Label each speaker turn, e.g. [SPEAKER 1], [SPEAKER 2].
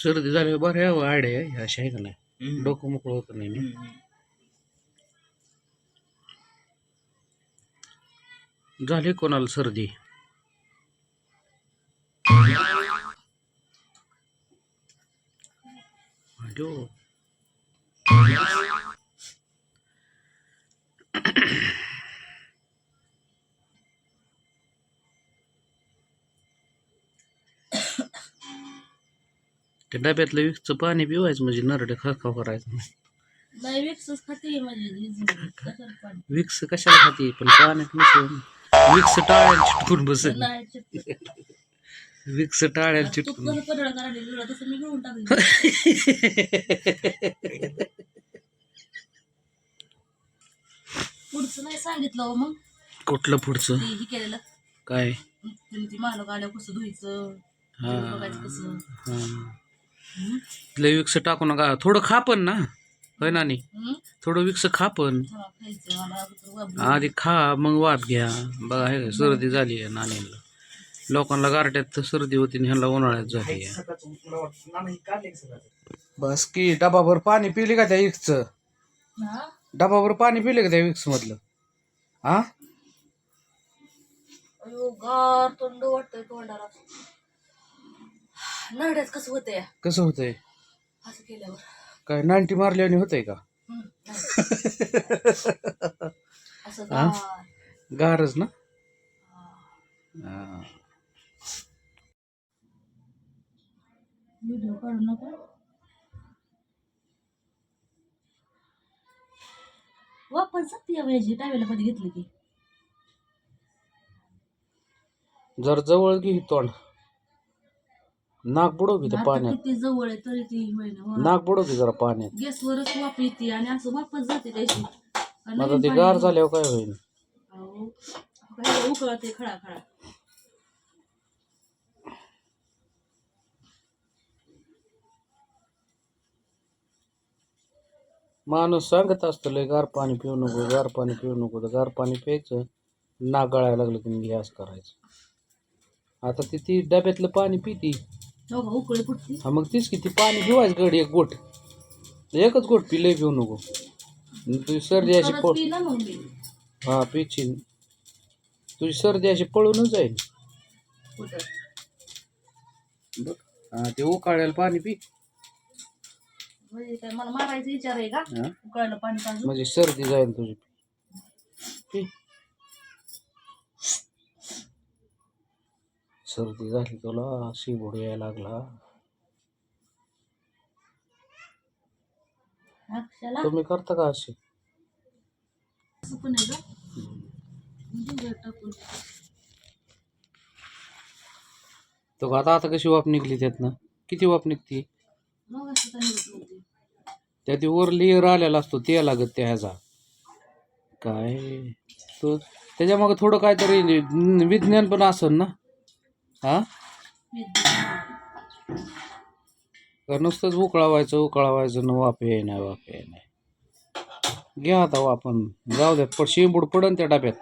[SPEAKER 1] सर्दी झाली बरं आडे आहे अशी आहे का नाही? डोकं मोकळं होतं नाही मी झाली कोणाला सर्दी? अयो. ते डब्यातलं विकचं पाणी पिवायचं म्हणजे नरडे खरखाव करायचं.
[SPEAKER 2] नाही विक्सच खाते म्हणजे
[SPEAKER 1] विक्स कशाला खाते पण पाण्यात मिसळून विक्स टाळ्याला चिटकून
[SPEAKER 2] चिपकत.
[SPEAKER 1] विक्स टाळ्याला चिटकून.
[SPEAKER 2] पुढचं नाही सांगितलं हो मग.
[SPEAKER 1] कुठलं पुढचं?
[SPEAKER 2] हे केलेलं.
[SPEAKER 1] काय?
[SPEAKER 2] ती मालक आल्यावर कसं धुयचं कसं?
[SPEAKER 1] लय विक्स टाकू नका. थोडं खा पण ना. होय नानी? थोडं विक्स खा पण.
[SPEAKER 2] हा.
[SPEAKER 1] आधी खा मग वाप घ्या. बघा हे सर्दी झाली आहे नानीला. लोकांना गारट्यात तर सर्दी होती आणि ह्यांना उन्हाळ्यात झाली आहे. बस की डबाभर पाणी पिले का त्या विक्स
[SPEAKER 2] हा?
[SPEAKER 1] डबाभर पाणी पिले का त्या विक्स मधलं? हा?
[SPEAKER 2] अयो गार तोंड वाटतंय तोंडाला. नरड्यात कसं होतंय?
[SPEAKER 1] कसं होतंय?
[SPEAKER 2] असं केल्यावर.
[SPEAKER 1] काय नाईन्टी मारल्याने होतंय का?
[SPEAKER 2] हं, नाही. असं गार.
[SPEAKER 1] गारच ना? हा.
[SPEAKER 2] व्हिडिओ काढू नका. वापस जाते या कधी घेतलं की.
[SPEAKER 1] जर जवळ घे तोंड. नाक बुडव की त्या
[SPEAKER 2] आता
[SPEAKER 1] पाण्यात?
[SPEAKER 2] किती जवळ आहे तरी ती महिना
[SPEAKER 1] नाक बुडव की जरा पाण्यात?
[SPEAKER 2] गॅसवरच वाफ येते आणि असं वापस जाते त्याची. आणि
[SPEAKER 1] आता
[SPEAKER 2] नवीन
[SPEAKER 1] ते गार झाल्यावर काय होईल
[SPEAKER 2] अहो, काय उकळते खळा खळा
[SPEAKER 1] माणूस सांगत असतं लय गार पाणी पिऊ नको गार पाणी पिऊ नको तर गार पाणी प्यायचं नाक गळायला लागलं की मग गॅस करायचं. आता ती ती डब्यातलं पाणी पिती.
[SPEAKER 2] हो का उकळी फुटते
[SPEAKER 1] हा मग तीच की ती पाणी पिवायचं गड एक गोट. एकच गोट पी लय पिऊ नको. तुझी सर्दी अशी
[SPEAKER 2] खरंच
[SPEAKER 1] पळ
[SPEAKER 2] मग मी.
[SPEAKER 1] हा पिची तुझी सर्दी अशी पळूनच जाईल.
[SPEAKER 2] कुठं?
[SPEAKER 1] बघ हा ते उकाळ्याला पाणी पी.
[SPEAKER 2] म्हणजे काय मला मारायचा विचार आहे का?
[SPEAKER 1] हा?
[SPEAKER 2] उकळलं पाणी
[SPEAKER 1] म्हणजे सर्दी जाईल तुझी. पी. सर्दी झाली तुला शिबोड यायला लागला.
[SPEAKER 2] अक्षाला?
[SPEAKER 1] तुम्ही करता का अशी तो आता आता कशी वाप निघली त्यातनं? किती वाप निघती?
[SPEAKER 2] मग असं काय होत नव्हते.
[SPEAKER 1] त्या ती वर लेअर आलेला असतो ते लागत त्या ह्याचा. काय? तो त्याच्या मग थोडं काहीतरी विज्ञान पण असेल ना? हा? का नुसतंच उकळावायचं उकळावायचं न वाफे नाही वाफ नाही घ्या आता आपण जाऊ द्या पण शेंबूड पडन त्या डब्यात.